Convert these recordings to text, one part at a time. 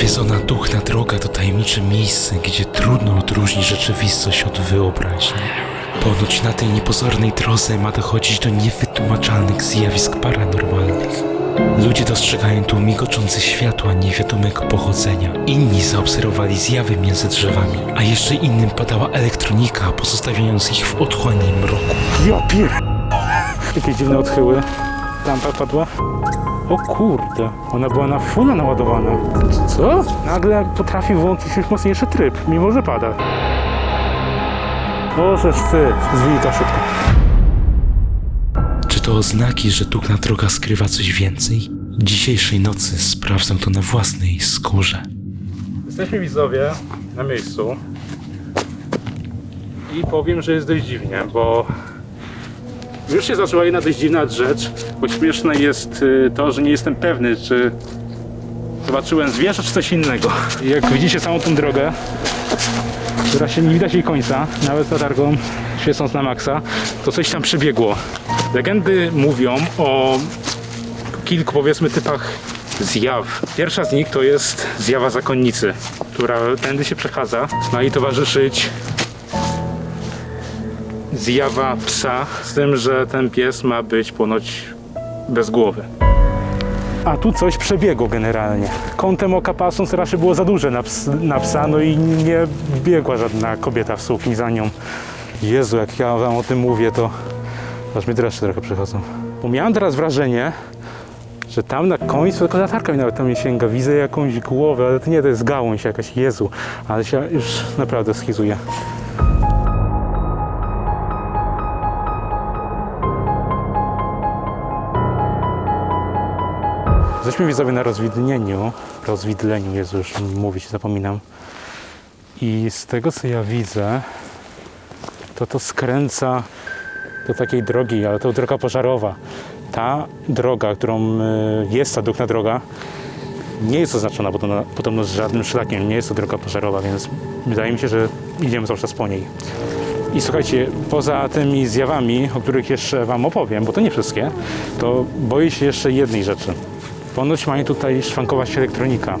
Nawiedzona duchna droga to tajemnicze miejsce, gdzie trudno odróżnić rzeczywistość od wyobraźni. Ponoć na tej niepozornej drodze ma dochodzić do niewytłumaczalnych zjawisk paranormalnych. Ludzie dostrzegają tu migoczące światła niewiadomego pochodzenia. Inni zaobserwowali zjawy między drzewami, a jeszcze innym padała elektronika, pozostawiając ich w otchłani mroku. Ja pier... Jakieś dziwne odchyły. Lampa padła. O kurde, ona była na fulla naładowana. Co? Nagle potrafi włączyć już mocniejszy tryb, mimo że pada. Możesz ty, zwij to szybko. Czy to oznaki, że duchna droga skrywa coś więcej? Dzisiejszej nocy sprawdzam to na własnej skórze. Jesteśmy widzowie na miejscu. I powiem, że jest dość dziwnie, bo już się zaczęła jedna dość dziwna rzecz, bo śmieszne jest y, to, że nie jestem pewny, czy zobaczyłem zwierzę, czy coś innego. Jak widzicie samą tą drogę, która się nie widać jej końca, nawet latarką świecąc na maksa, to coś tam przebiegło. Legendy mówią o kilku powiedzmy typach zjaw. Pierwsza z nich to jest zjawa zakonnicy, która tędy się przechadza. Ma jej towarzyszyć zjawa psa, z tym, że ten pies ma być ponoć bez głowy. A tu coś przebiegło generalnie. Kątem oka patrząc raczej było za duże na, ps, na psa, no i nie biegła żadna kobieta w sukni za nią. Jezu, jak ja wam o tym mówię, to aż mi dreszcze trochę przychodzą. Bo miałem teraz wrażenie, że tam na końcu, tylko latarka mi nawet tam nie sięga, widzę jakąś głowę, ale to nie, to jest gałąź jakaś, Jezu, ale się już naprawdę schizuję. Jesteśmy widzowie na rozwidnieniu, rozwidleniu, Jezu, już mówić zapominam. I z tego co ja widzę, to to skręca do takiej drogi, ale to droga pożarowa. Ta droga, którą y, jest ta duchna droga, nie jest oznaczona podobno, podobno z żadnym szlakiem, nie jest to droga pożarowa, więc wydaje mi się, że idziemy cały czas po niej. I słuchajcie, poza tymi zjawami, o których jeszcze Wam opowiem, bo to nie wszystkie, to boję się jeszcze jednej rzeczy. Ponoć mają tutaj szwankować elektronika.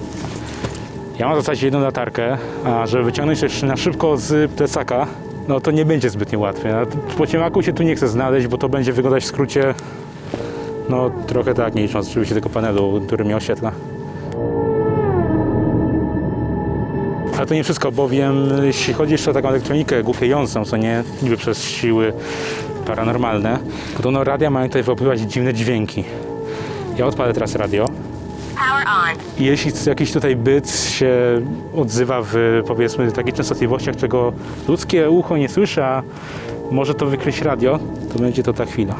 Ja mam w zasadzie jedną latarkę, a żeby wyciągnąć jeszcze na szybko z plecaka, no to nie będzie zbytnio łatwe. A Po ciemaku się tu nie chcę znaleźć, bo to będzie wyglądać w skrócie, no trochę tak, nie licząc oczywiście tego panelu, który mnie oświetla. Ale to nie wszystko, bowiem jeśli chodzi jeszcze o taką elektronikę głupiejącą, co nie, niby przez siły paranormalne, podobno radia mają tutaj wyłapywać dziwne dźwięki. Ja odpalę teraz radio. I jeśli jakiś tutaj byt się odzywa w powiedzmy takich częstotliwościach, czego ludzkie ucho nie słyszy, a może to wykryć radio, to będzie to ta chwila.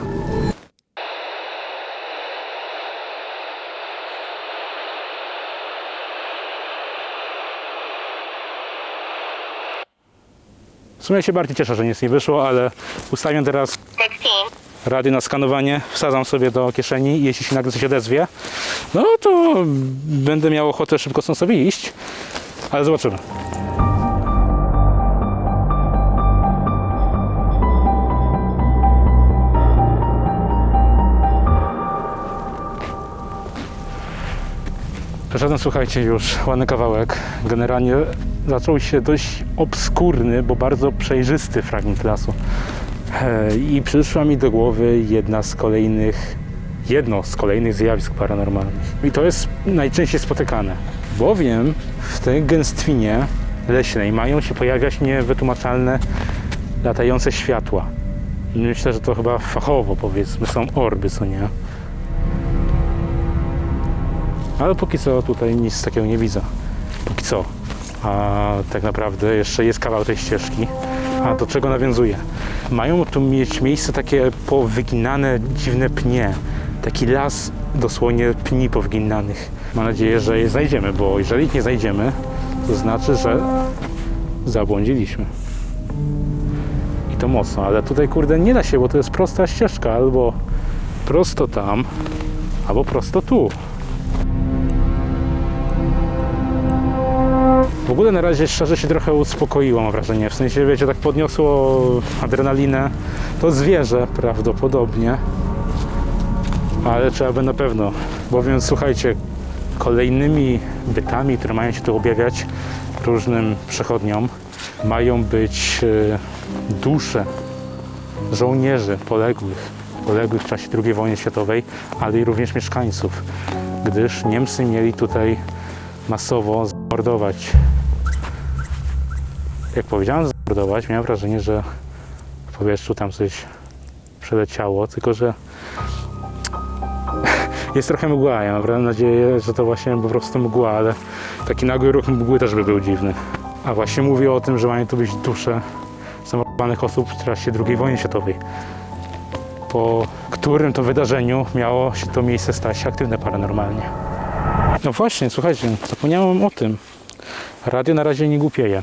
W sumie się bardziej cieszę, że nic nie wyszło, ale ustawiam teraz 16. radio na skanowanie, wsadzam sobie do kieszeni i jeśli się nagle coś odezwie, no to będę miał ochotę szybko stąd sobie iść, ale zobaczymy. Przeszedłem, słuchajcie, już ładny kawałek. Generalnie zaczął się dość obskurny, bo bardzo przejrzysty fragment lasu. I przyszła mi do głowy jedna z kolejnych, jedno z kolejnych zjawisk paranormalnych. I to jest najczęściej spotykane, bowiem w tej gęstwinie leśnej mają się pojawiać niewytłumaczalne latające światła. Myślę, że to chyba fachowo powiedzmy są orby, co nie? Ale póki co tutaj nic takiego nie widzę. Póki co. A tak naprawdę jeszcze jest kawał tej ścieżki. A do czego nawiązuje? Mają tu mieć miejsce takie powyginane, dziwne pnie. Taki las dosłownie pni powyginanych. Mam nadzieję, że je znajdziemy, bo jeżeli ich nie znajdziemy, to znaczy, że zabłądziliśmy. I to mocno, ale tutaj kurde nie da się, bo to jest prosta ścieżka, albo prosto tam, albo prosto tu. W ogóle na razie szczerze się trochę uspokoiło, mam wrażenie. W sensie, wiecie, tak podniosło adrenalinę. To zwierzę prawdopodobnie. Ale trzeba by na pewno. Bowiem, słuchajcie, Kolejnymi bytami, które mają się tu objawiać różnym przechodniom, mają być e, dusze żołnierzy poległych, poległych w czasie II wojny światowej, ale i również mieszkańców, gdyż Niemcy mieli tutaj masowo zamordować. Jak powiedziałem zamordować, miałem wrażenie, że w powietrzu tam coś przeleciało, tylko że jest trochę mgła. Ja mam nadzieję, że to właśnie po prostu mgła, ale taki nagły ruch mgły też by był dziwny. A właśnie mówię o tym, że mają tu być dusze zamordowanych osób w czasie II wojny światowej, po którym to wydarzeniu miało się to miejsce stać aktywne paranormalnie. No właśnie, słuchajcie, zapomniałem o tym. Radio na razie nie głupieje.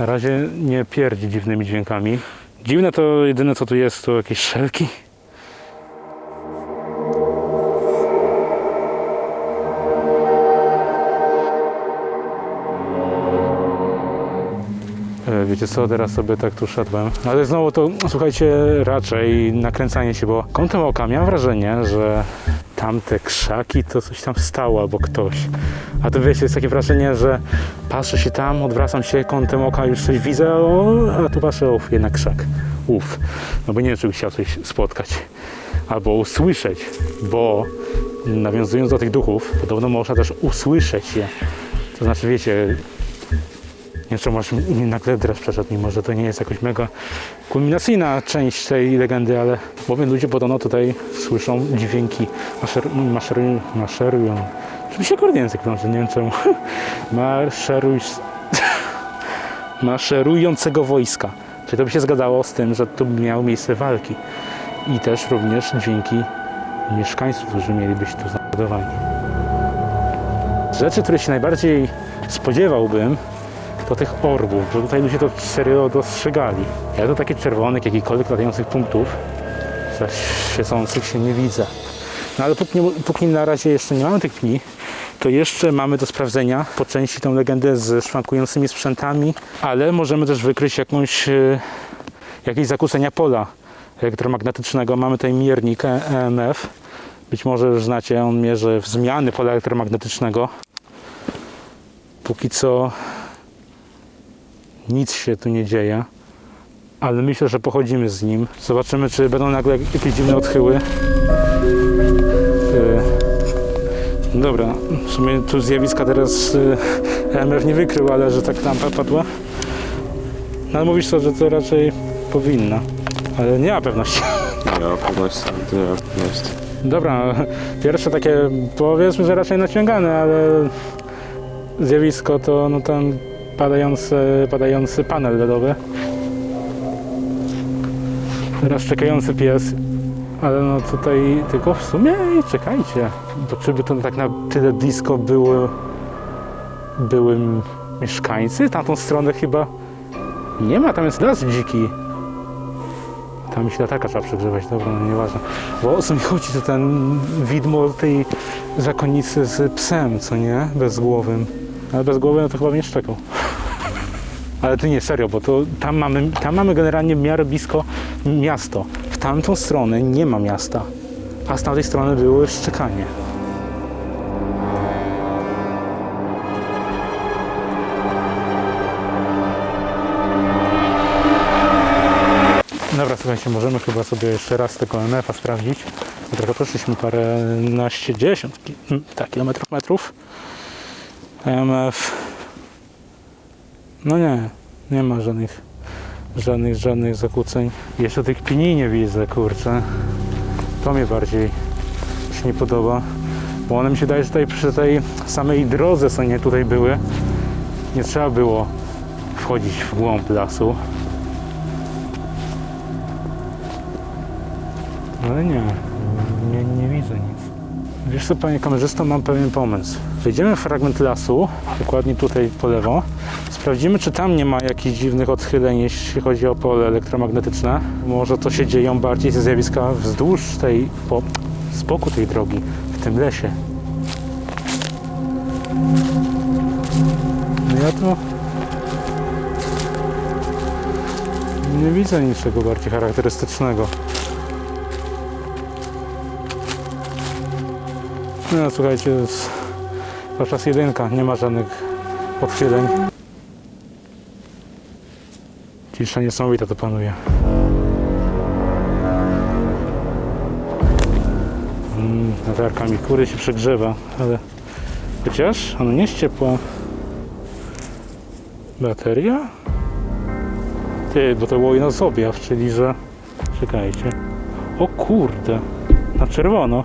Na razie nie pierdzi dziwnymi dźwiękami. Dziwne to jedyne co tu jest, to jakieś szelki. E, Wiecie co, teraz sobie tak tu szedłem. Ale znowu to, słuchajcie, raczej nakręcanie się, bo kątem oka miałem wrażenie, że tamte krzaki to coś tam stało albo ktoś. A to wiecie, jest takie wrażenie, że patrzę się tam, odwracam się kątem oka, już coś widzę, o, a tu patrzę, uf, jednak krzak. Uf. No bo nie wiem, czy bym chciał coś spotkać albo usłyszeć, bo nawiązując do tych duchów, podobno można też usłyszeć je. To znaczy, wiecie, może mi nagle dreszcz przeszedł, mimo że to nie jest jakoś mega kulminacyjna część tej legendy, ale bowiem ludzie podobno tutaj słyszą dźwięki maszeru, maszerują, maszerują. Czy mi się akurat język plącze, nie wiem czemu. Maszeruj, maszerującego wojska. Czyli to by się zgadzało z tym, że tu miały miejsce walki. I też również dźwięki mieszkańców, którzy mieli być tu zamordowani. Rzeczy, które się najbardziej spodziewałbym, to tych orbów, bo tutaj ludzie to serio dostrzegali. Ja do takich czerwonych, jakichkolwiek latających punktów świecących się nie widzę. No ale póki, póki na razie jeszcze nie mamy tych pni, to jeszcze mamy do sprawdzenia po części tą legendę z szwankującymi sprzętami, ale możemy też wykryć jakąś, e, jakieś zakłócenia pola elektromagnetycznego. Mamy tutaj miernik E- EMF. Być może już znacie, on mierzy zmiany pola elektromagnetycznego. Póki co nic się tu nie dzieje, ale myślę, że pochodzimy z nim. Zobaczymy, czy będą nagle jakieś dziwne odchyły. Yy, Dobra, w sumie tu zjawiska teraz yy, EMF nie wykrył, ale że tak lampa padła. No ale mówisz to, że to raczej powinna, ale nie ma pewności. Nie ma pewności, to nie ma pewności. Dobra, pierwsze takie powiedzmy, że raczej naciągane, ale zjawisko to no ten padający, padający panel LEDowy. Teraz czekający pies, ale no tutaj tylko w sumie czekajcie, bo czy by to tak na tyle blisko było, były mieszkańcy? Tamtą stronę chyba nie ma, tam jest las dziki. Tam mi się latarka trzeba przegrzewać, dobra, no nieważne. Bo o co mi chodzi, to ten widmo tej zakonnicy z psem, co nie? Bezgłowym. Ale bez głowy no to chyba nie szczekał. Ale to nie, serio, bo to tam mamy, tam mamy generalnie w miarę blisko miasto. W tamtą stronę nie ma miasta, a z tamtej strony było szczekanie. Dobra, słuchajcie, możemy chyba sobie jeszcze raz tego MF-a sprawdzić. Trochę poszliśmy paręnaście, dziesiąt tak, kilometrów, metrów. MF. No nie, nie ma żadnych, żadnych, żadnych zakłóceń. Jeszcze tych pni nie widzę, kurczę. To mnie bardziej się nie podoba. Bo one mi się daje, że tutaj przy tej samej drodze, co nie tutaj były, nie trzeba było wchodzić w głąb lasu. Ale nie, nie, nie widzę nic. Wiesz co, panie kamerzysto, mam pewien pomysł. Wejdziemy w fragment lasu, dokładnie tutaj po lewo. Sprawdzimy, czy tam nie ma jakichś dziwnych odchyleń, jeśli chodzi o pole elektromagnetyczne. Może to się dzieją bardziej ze zjawiska wzdłuż tej, po, z boku tej drogi, w tym lesie. No ja tu nie widzę niczego bardziej charakterystycznego. No słuchajcie, z- Cały jedynka, nie ma żadnych odchyleń. Cisza niesamowita to panuje. Mm, latarka mi kury się przegrzewa, ale chociaż ona nie jest ciepła. Bateria? Ty, bo to było sobie, czyli że... Czekajcie. O kurde, na czerwono.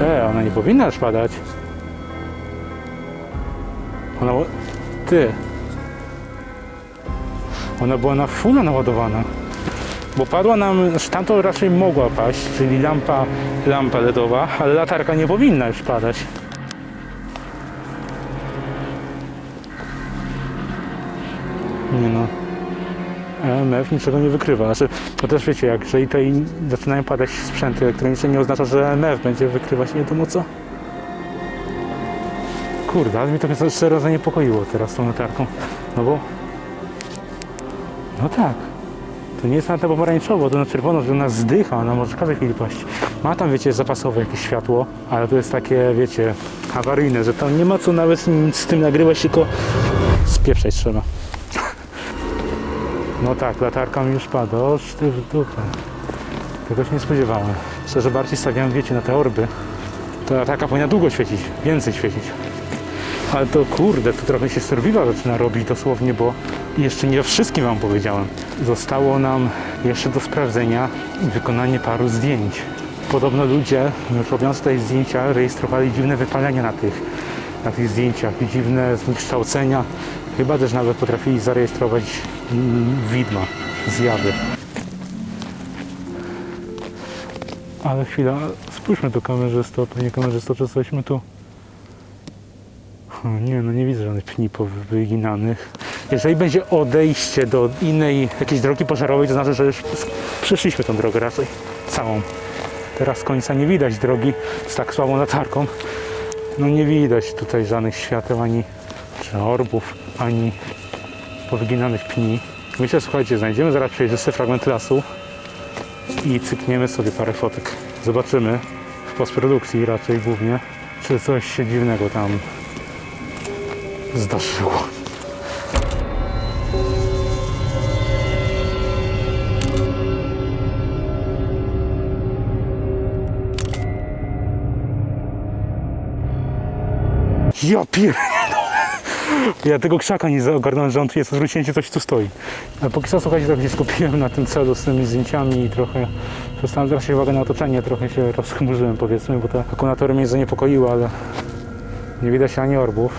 E, ona nie powinna już padać. Ona... Ty. Ona była na fulla naładowana. Bo padła nam, znaczy tamto raczej mogła paść, czyli lampa, lampa LEDowa, ale latarka nie powinna już padać. Nie no. EMF niczego nie wykrywa. Znaczy, to też wiecie, jak jeżeli tutaj zaczynają padać sprzęty elektroniczne, nie oznacza, że EMF będzie wykrywać nie wiadomo co. Kurde, ale mi to szczerze zaniepokoiło teraz tą latarką. No bo... No tak. To nie jest na to pomarańczowo, to na czerwono, że ona zdycha, ona może w każdej chwili paść. Ma tam, wiecie, zapasowe jakieś światło, ale to jest takie, wiecie, awaryjne, że tam nie ma co nawet z tym nagrywać, tylko spieprzać trzeba. No tak, latarka mi już pada. O, ty w dupę. Tego się nie spodziewałem. Szczerze bardziej stawiałem, wiecie, na te orby. To latarka powinna długo świecić, więcej świecić. Ale to kurde, to trochę się survival zaczyna robić dosłownie, bo jeszcze nie o wszystkim wam powiedziałem. Zostało nam jeszcze do sprawdzenia wykonanie paru zdjęć. Podobno ludzie, robiąc tutaj zdjęcia, rejestrowali dziwne wypalenia na tych, na tych zdjęciach, dziwne zniekształcenia. Chyba też nawet potrafili zarejestrować widma, zjawy. Ale chwila, spójrzmy tu kamerzysto, panie kamerzysto, czy jesteśmy tu? Nie, no nie widzę żadnych pni powyginanych. Jeżeli będzie odejście do innej jakiejś drogi pożarowej, to znaczy, że już przeszliśmy tą drogę raczej całą. Teraz końca nie widać drogi z tak słabą latarką. No nie widać tutaj żadnych świateł, ani czy orbów, ani powyginanych pni. Myślę, słuchajcie, znajdziemy zaraz przejrzysty fragment lasu i cykniemy sobie parę fotek. Zobaczymy w postprodukcji raczej głównie, czy coś się dziwnego tam zdarzyło. Ja pier... Ja tego krzaka nie zaogarnąłem, że on tu jest, zwróciłem się, coś tu stoi. A póki co, słuchajcie, tak się skupiłem na tym celu z tymi zdjęciami i trochę przestałem zwracać uwagę na otoczenie, trochę się rozchmurzyłem powiedzmy, bo te akumulatory mnie zaniepokoiły, ale nie widać ani orbów,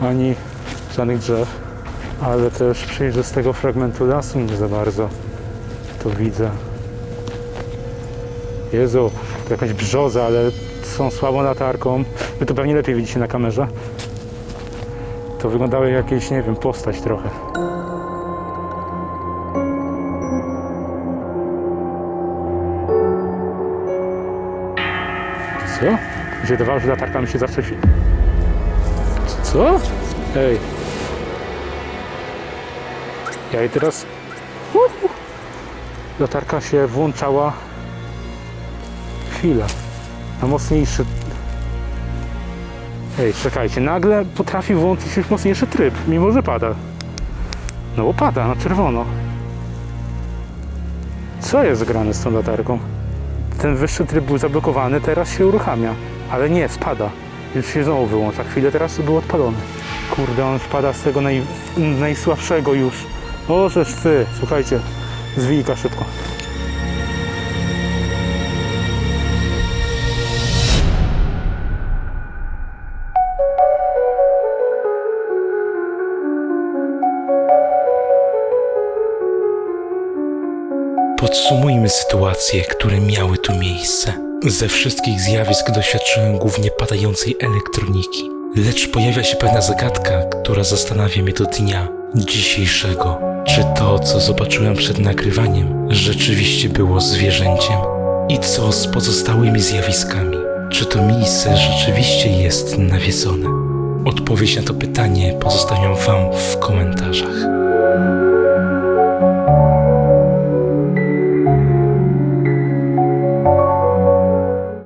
ani żadnych drzew, ale też przejrzystego fragmentu lasu nie za bardzo to widzę. Jezu, to jakaś brzoza, ale są słabą latarką. Wy to pewnie lepiej widzicie na kamerze. To wyglądało jak jakieś, nie wiem, postać trochę. Co? Mi się wydawało, że latarka mi się zawsze... fi- Co? Ej. Ja jej teraz... Latarka się włączała... Chwilę. Na mocniejszy... Ej, czekajcie, nagle potrafi włączyć w mocniejszy tryb, mimo że pada. No bo pada na czerwono. Co jest grane z tą latarką? Ten wyższy tryb był zablokowany, teraz się uruchamia. Ale nie, spada. Już się znowu wyłącza. Chwilę teraz był odpalony. Kurde, on spada z tego naj, najsłabszego już. O, żeż ty, słuchajcie, zwijka szybko. Sytuacje, które miały tu miejsce. Ze wszystkich zjawisk doświadczyłem głównie padającej elektroniki. Lecz pojawia się pewna zagadka, która zastanawia mnie do dnia dzisiejszego. Czy to, co zobaczyłem przed nagrywaniem, rzeczywiście było zwierzęciem? I co z pozostałymi zjawiskami? Czy to miejsce rzeczywiście jest nawiedzone? Odpowiedź na to pytanie pozostawiam Wam w komentarzach.